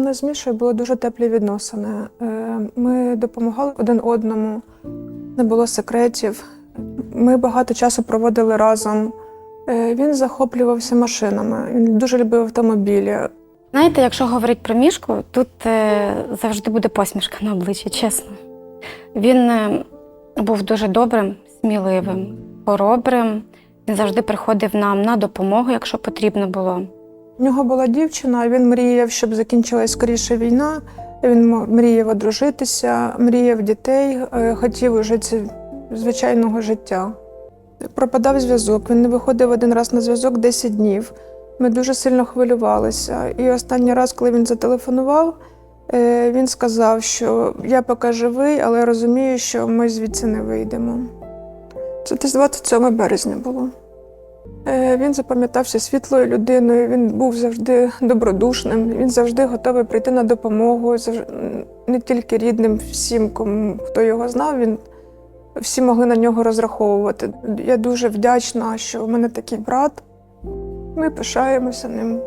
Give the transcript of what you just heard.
Нас з Мішою були дуже теплі відносини. Е, Ми допомагали один одному, не було секретів. Ми багато часу проводили разом. Е, Він захоплювався машинами, він дуже любив автомобілі. Знаєте, якщо говорити про мішку, тут е, завжди буде посмішка на обличчі, чесно. Він був дуже добрим, сміливим, хоробрим. Він завжди приходив нам на допомогу, якщо потрібно було. У нього була дівчина, він мріяв, щоб закінчилась скоріше війна. Він мріяв одружитися, мріяв дітей, е, хотів жити звичайного життя. Пропадав зв'язок, він не виходив один раз на зв'язок 10 днів. Ми дуже сильно хвилювалися. І останній раз, коли він зателефонував, е, він сказав, що я поки живий, але розумію, що ми звідси не вийдемо. Це десь 27 березня було. Е, Він запам'ятався світлою людиною, він був завжди добродушним, він завжди готовий прийти на допомогу, не тільки рідним, всім, кому хто його знав, він всі могли на нього розраховувати. Я дуже вдячна, що в мене такий брат. Ми пишаємося ним.